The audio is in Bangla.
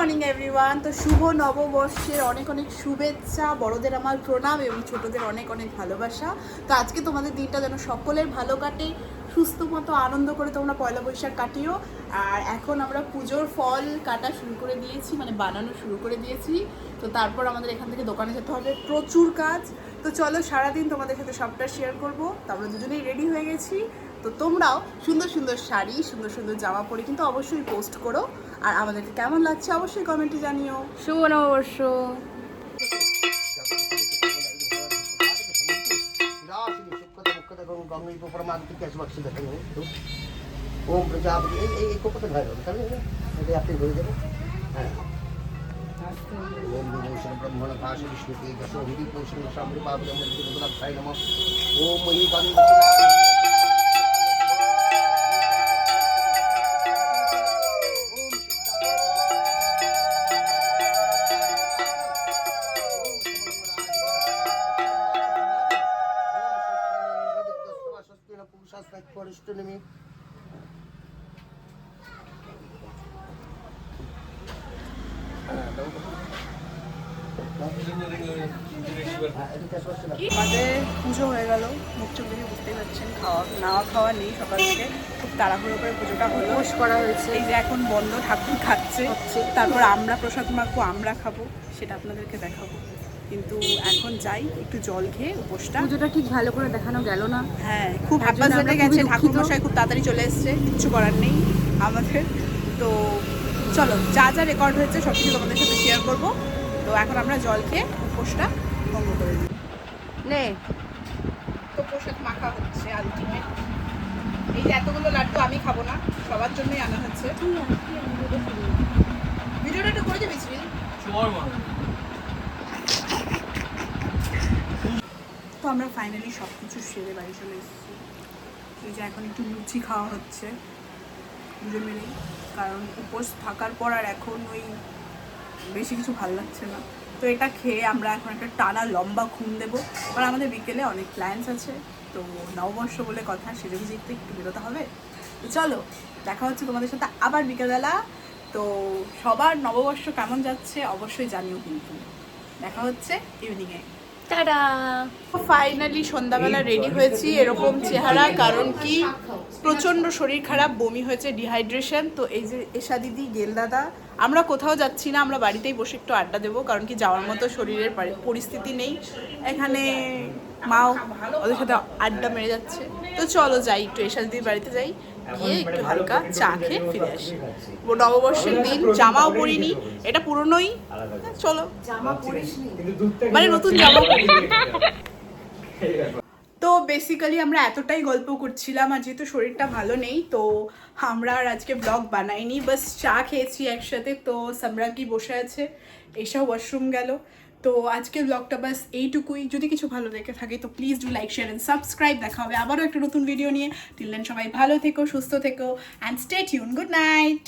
মর্নিং এভরিওয়ান তো শুভ নববর্ষের অনেক অনেক শুভেচ্ছা, বড়দের আমার প্রণাম এবং ছোটদের অনেক অনেক ভালোবাসা। তো আজকে তোমাদের দিনটা যেন সকলের ভালো কাটে, সুস্থ মতো, আনন্দ করে তোমরা পয়লা বৈশাখ কাটিও। আর এখন আমরা পুজোর ফল কাটা শুরু করে দিয়েছি মানে বানানো শুরু করে দিয়েছি। তো তারপর আমাদের এখান থেকে দোকানে যেতে হবে, প্রচুর কাজ। তো চলো সারাদিন তোমাদের সাথে সবটা শেয়ার করব। তো আমরা দুজনেই রেডি হয়ে গেছি। তো তোমরাও সুন্দর সুন্দর শাড়ি সুন্দর সুন্দর জামা পরে কিন্তু অবশ্যই পোস্ট করো। আর আমাদেরকে কেমন লাগছে অবশ্যই কমেন্টে জানিও। শুভ নববর্ষ। ওম প্রজাপতি এই এই কোপতে ভাই তাহলে এটা আপনি ধরে দেবেন হ্যাঁ বাবু অমৃত গুলাক্ষায় নম গন্ধ পুরুষাস্তাক্ষরিষ্টনিমি আমাদের পুজো হয়ে গেল। মুখ চোখ দেখে বুঝতেই পারছেন খাওয়া নাওয়া খাওয়া নেই সকাল থেকে। খুব তাড়াহুড়ো করে পুজোটা হলো। করা হয়েছে। এই যে এখন বন্ধ ঠাকুর খাচ্ছে। তারপর আমরা প্রসাদ মাখবো আমরা খাব সেটা আপনাদেরকে দেখাবো। কিন্তু এখন যাই একটু জল খেয়ে উপোসটা। পুজোটা ঠিক ভালো করে দেখানো গেল না। হ্যাঁ খুব হ্যাপাস আমরা গেছে ঠাকুর। মশাই খুব তাড়াতাড়ি চলে এসেছে কিচ্ছু করার নেই আমাদের। তো চলো যা যা রেকর্ড হয়েছে সব কিছু তোমাদের সাথে শেয়ার করব। তো এখন আমরা জল খেয়ে উপোসটা ভঙ্গ করে দিই নে। তো প্রসাদ মাখা হচ্ছে আলটিমেট এই যে এতগুলো লাড্ডু আমি খাব না সবার জন্যই আনা হচ্ছে। ভিডিওটা একটু করে দিবি শ্রী আমরা ফাইনালি সব কিছু সেরে বাড়ি চলে এসেছি। এই যে এখন একটু লুচি খাওয়া হচ্ছে দুজন মিলেই কারণ উপোস থাকার পর আর এখন ওই বেশি কিছু ভালো লাগছে না। তো এটা খেয়ে আমরা এখন একটা টানা লম্বা ঘুম দেবো। কারণ আমাদের বিকেলে অনেক প্ল্যান্স আছে, তো নববর্ষ বলে কথা সেজে একটু একটু বেরোতে হবে। তো চলো, দেখা হচ্ছে তোমাদের সাথে আবার বিকেলবেলা। তো সবার নববর্ষ কেমন যাচ্ছে অবশ্যই জানিও কিন্তু। দেখা হচ্ছে ইভিনিংয়ে টাটা ফাইনালি সন্ধ্যাবেলা রেডি হয়েছি এরকম চেহারা, কারণ কি? প্রচণ্ড শরীর খারাপ, বমি হয়েছে ডিহাইড্রেশন তো এই যে এশা দিদি, গেল দাদা, আমরা কোথাও যাচ্ছি না, আমরা বাড়িতেই বসে একটু আড্ডা দেবো, কারণ কি যাওয়ার মতো শরীরের পরিস্থিতি নেই। এখানে মাও ওদের সাথে আড্ডা মেরে যাচ্ছে। তো চলো যাই, একটু এশা দিদির বাড়িতে যাই। গিয়ে একটু হালকা চা খেয়ে ফিরে আসি। ও নববর্ষের দিন জামাও পরিনি এটা পুরনোই। চলো। মানে নতুন জামা তো বেসিক্যালি আমরা এতটাই গল্প করছিলাম আর যেহেতু শরীরটা ভালো নেই তো আমরা আর আজকে ব্লগ বানাইনি। বাস চা খেয়েছি একসাথে। তো সামরাকি বসে আছে। এসব ওয়াশরুম গেল। তো আজকের ব্লগটা বাস এইটুকুই। যদি কিছু ভালো দেখে থাকে, তো please do like share and subscribe দেখা হবে আবারও একটা নতুন ভিডিও নিয়ে। টিল দেন সবাই ভালো থেকো, সুস্থ থেকো and stay tune good night